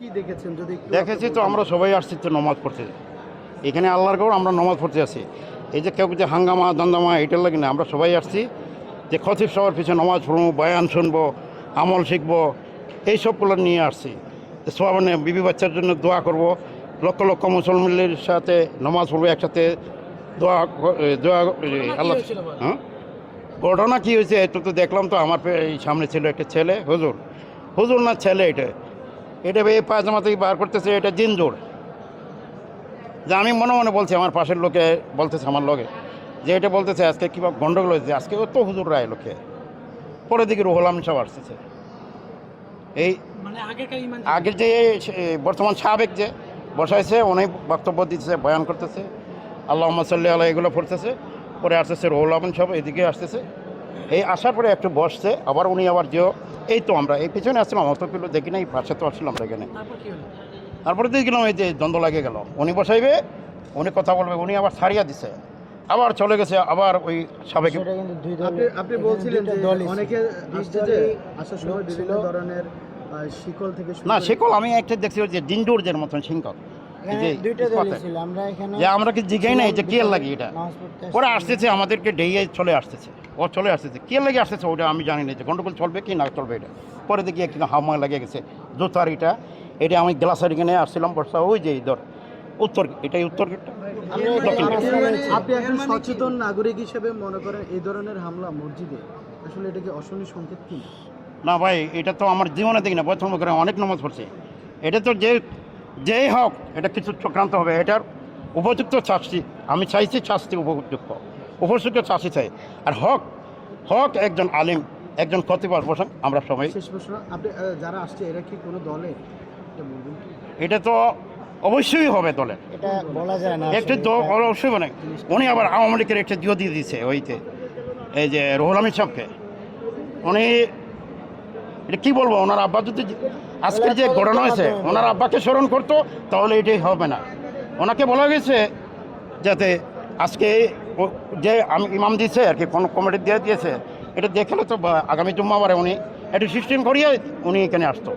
কি দেখেছেন? যদি দেখেছি তো আমরা সবাই আসছি তো নমাজ পড়তে। এখানে আল্লাহর গৌর আমরা নমাজ পড়তে আসি এই যে কেউ যে হাঙ্গামা দান্দামা এটার লাগে না আমরা সবাই আসছি। যে খতিব সবার পিছনে নমাজ পড়ব বয়ান শুনব আমল শিখব এইসবগুলো নিয়ে আসছি। সোয়াবানে বিবি বাচ্চার জন্য দোয়া করব। লক্ষ লক্ষ মুসলমানের সাথে নমাজ পড়ব একসাথে দোয়া দোয়া আল্লাহ হ্যাঁ? ঘটনা কী হয়েছে? এটা তো দেখলাম তো আমার এই সামনে ছিল একটা ছেলে হুজুর। হুজুর না ছেলে এটা? এটা এই পায়জামা থেকে বার করতেছে এটা জিনজোর যে আমি মনে মনে বলছি আমার পাশের লোকে বলতেছে আমার লোকে যে এটা বলতেছে আজকে কী গন্ডগোল হয়েছে? আজকে ও তো হুজুর রায় লোকে। পরের দিকে রুহুল আমিন সব আসতেছে। এই মানে আগের যে বর্তমান সাবেক যে বসাইছে অনেক বক্তব্য দিতেছে বয়ান করতেছে। আল্লাহ সাল্লি আল্লাহ এগুলো পড়তেছে। পরে আসতেছে রুহুল আমিন সব এদিকে আসতেছে। এই আসার পরে একটু বসছে আবার উনি আবার যে এই তো আমরা এই পিছনে আসছিলাম অত কিলো দেখি নাই পাশে তো আসছিলাম আমরা এখানে। তারপর কি হলো? তারপরে দেখলাম এই যে দ্বন্দ্ব লাগে গেল। উনি বসাইবে উনি কথা বলবে উনি আবার ছাড়িয়া দিছে। আবার চলে গেছে আবার ওই সাবেক আপনি আপনি বলছিলেন যে। অনেকে আসছে যে আসার সময় বিভিন্ন ধরনের শিকল থেকে না সেকল আমি একটা দেখছি যে ডিন্ডুরদের মতন এই এখানে যে আমরা এখানে যে আমরা কি জিগাই নাই যে লাগে এটা? আসছি। আসতেছে আমাদেরকে ডেইয়ে চলে আসতেছে। ও চলে আসতেছে। লেগে আসতেছে ওটা আমি জানি না যে গন্ডগোল চলবে কি না চলবে এটা। পরে দেখি একটু হামা লেগে গেছে জুতার এটা এটা আমি গ্লাসের এখানে আসছিলাম বর্ষা ওই যে ধর উত্তর এটাই উত্তর গেটটা। আপনি একজন সচেতন নাগরিক হিসেবে মনে করেন এই ধরনের হামলা মসজিদে? আসলে এটা কি অশনি সংকেত কি? না ভাই এটা তো আমার জীবনে দেখি না। প্রথম করে অনেক নামাজ পড়ছে। এটা তো যে যেই হোক এটা কিছু চক্রান্ত হবে এটার উপযুক্ত শাস্তি আমি চাইছি শাস্তি উপযুক্ত উপযুক্ত শাস্তি চাই। আর হক হক একজন আলিম একজন খতিবার বসেন আমরা সবাই আপনি যারা আসছে এরা কি কোনো দলে? এটা তো অবশ্যই হবে দলে। এটা বলা যায় না। একটু আসলে অবশ্যই মানে উনি আবার আওয়ামী লীগের একটা জিও দিয়ে দিয়েছে ওইতে এই যে রুহুল আমিদ সাহেবকে। উনি এটা কি বলব? ওনার আব্বা যদি আজকের যে ঘটনা হয়েছে, ওনার আব্বাকে স্মরণ করতো, তাহলে এটাই হবে না। ওনাকে বলা গেছে যাতে আজকে যে আমি, ইমাম দিয়েছে আর কি, কোনো কমিটি দিয়ে দিয়েছে, এটা দেখলে তো আগামী জুম্মাবারে উনি একটু সিস্টেম করিয়ে উনি এখানে আসতো।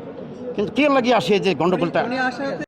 কিন্তু কে লাগিয়ে আসে যে গণ্ডগোলটা